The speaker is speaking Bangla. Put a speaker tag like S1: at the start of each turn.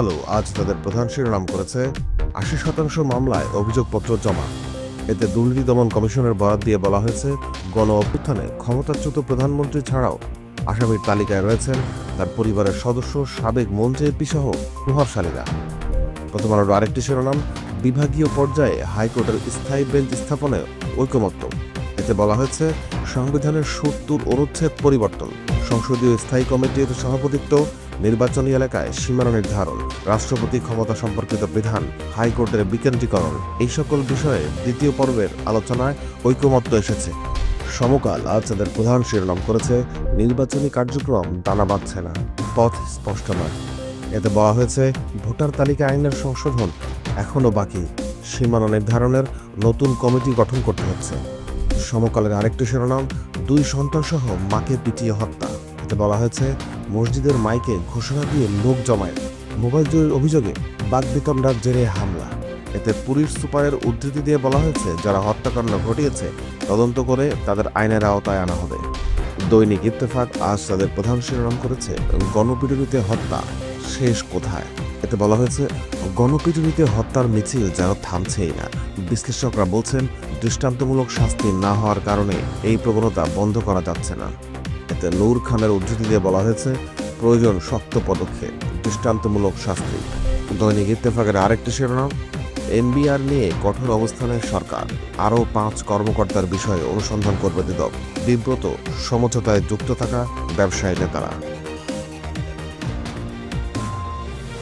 S1: আলো আজ তাদের প্রধান শিরোনাম করেছে আশি শতাংশ মামলায় অভিযোগপত্র জমা। এতে দুর্নীতি দমন কমিশনের বরাদ দিয়ে বলা হয়েছে, গণ অভ্যুত্থানে ক্ষমতাচ্যুত প্রধানমন্ত্রী ছাড়াও আসামির তালিকায় রয়েছেন তার পরিবারের সদস্য সাবেক মন্ত্রী এমপি সহ প্রভাবশালীরা। প্রথম আলোর আরেকটি শিরোনাম, বিভাগীয় পর্যায়ে হাইকোর্টের স্থায়ী বেঞ্চ স্থাপনে ঐকমত্য। এতে বলা হয়েছে, সংবিধানের সত্তর অনুচ্ছেদ পরিবর্তন, সংসদীয় স্থায়ী কমিটির সভাপতিত্ব, নির্বাচনী এলাকায় সীমানা নির্ধারণ, রাষ্ট্রপতি ক্ষমতা সম্পর্কিত বিধান, হাইকোর্টের বিকেন্দ্রীকরণ, এই সকল বিষয়ে দ্বিতীয় পর্বের আলোচনায় ঐকমত্য এসেছে। সমকাল আজ তাদের প্রধান শিরোনাম করেছে, নির্বাচনী কার্যক্রম দানা বাঁধছে না, পথ স্পষ্ট নয়। এতে বলা হয়েছে, ভোটার তালিকা আইনের সংশোধন এখনও বাকি, সীমানা নির্ধারণের নতুন কমিটি গঠন করতে হচ্ছে। সমকালের আরেকটি শিরোনাম, দুই সন্তানসহ মাকে পিটিয়ে হত্যা। এতে বলা হয়েছে, মসজিদের মাইকে ঘোষণা দিয়ে লোক জমায় মোবাইল চুরির অভিযোগে বাগবিতণ্ডার জেরে হামলা। এতে পুলিশ সুপারের উদ্ধৃতি দিয়ে বলা হয়েছে, যারা হত্যাকাণ্ড ঘটিয়েছে, তদন্ত করে তাদের আইনের আওতায় আনা হবে। দৈনিক ইত্তেফাক আজ তাদের প্রধান শিরোনাম করেছে, গণপিটুনিতে হত্যা, শেষ কোথায়? এতে বলা হয়েছে, গণপিটুনিতে হত্যার মিছিল যেন থামছেই না। বিশ্লেষকরা বলছেন, দৃষ্টান্তমূলক শাস্তি না হওয়ার কারণে এই প্রবণতা বন্ধ করা যাচ্ছে না। এতে নূর খানের উদ্ধৃতি দিয়ে বলা হয়েছে, প্রয়োজন শক্ত পদক্ষেপ, দৃষ্টান্তমূলক শাস্তি। দৈনিক ইত্তেফাকের আরেকটি শিরোনাম এনবিআর নিয়ে কঠোর অবস্থানের সরকার। আরও পাঁচ কর্মকর্তার বিষয়ে অনুসন্ধান করবে দুদক বিব্রত, সমঝোতায় যুক্ত থাকা ব্যবসায়ী নেতারা।